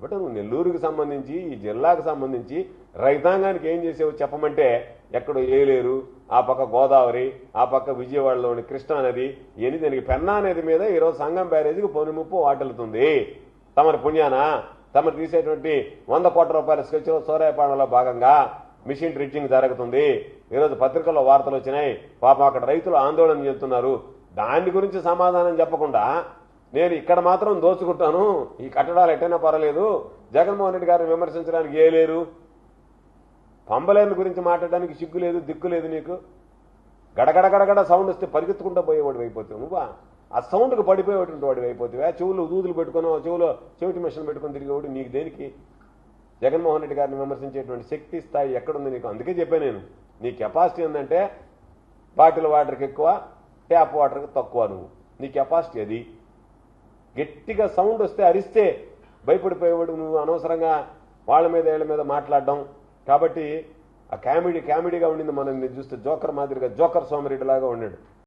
కాబట్టి నువ్వు నెల్లూరుకి సంబంధించి ఈ జిల్లాకు సంబంధించి రైతాంగానికి ఏం చేసావు చెప్పమంటే ఎక్కడో ఏలేరు ఆ పక్క గోదావరి ఆ పక్క విజయవాడలోని కృష్ణా నది ఇవన్నీ దీనికి పెన్నా నది మీద ఈరోజు సంగం బ్యారేజీకి పొని ముప్పు వాటిల్లుతుంది. తమరి పుణ్యానా? తమరు తీసేటువంటి వంద కోట్ల రూపాయల స్కెచ్లో సూర్యపాలనలో భాగంగా మిషన్ డ్రిడ్జింగ్ జరుగుతుంది. ఈరోజు పత్రికల్లో వార్తలు వచ్చినాయి. పాపం అక్కడ రైతులు ఆందోళన చెందుతున్నారు. దాని గురించి సమాధానం చెప్పకుండా నేను ఇక్కడ మాత్రం దోచుకుంటాను. ఈ కట్టడాలు ఎట్టైనా పర్వాలేదు. జగన్మోహన్ రెడ్డి గారిని విమర్శించడానికి ఏ లేరు? పంబలేని గురించి మాట్లాడడానికి సిగ్గు లేదు దిక్కు లేదు నీకు? గడగడ గడగడ సౌండ్ వస్తే పరిగెత్తుకుంటూ పోయేవాడు అయిపోతావు. నువ్వా? ఆ సౌండ్కి పడిపోయేటువంటి వాడు అయిపోతావా. చెవులు దూదులు పెట్టుకుని చెవులో చెవిటి మిషన్ పెట్టుకొని తిరిగేవాడు నీకు దేనికి? జగన్మోహన్ రెడ్డి గారిని విమర్శించేటువంటి శక్తి స్థాయి ఎక్కడుంది నీకు? అందుకే చెప్పాను నేను. నీ కెపాసిటీ ఏంటంటే బాటిల్ వాటర్కి ఎక్కువ ట్యాప్ వాటర్కి తక్కువ నువ్వు. నీ కెపాసిటీ అది. గట్టిగా సౌండ్ వస్తే అరిస్తే భయపడిపోయేవాడు నువ్వు అనవసరంగా వాళ్ళ మీద వీళ్ళ మీద మాట్లాడడం. కాబట్టి ఆ కామెడీ కామెడీగా ఉండింది మనం చూస్తే జోకర్ మాదిరిగా జోకర్ సోమరెడ్డి లాగా ఉన్నాడు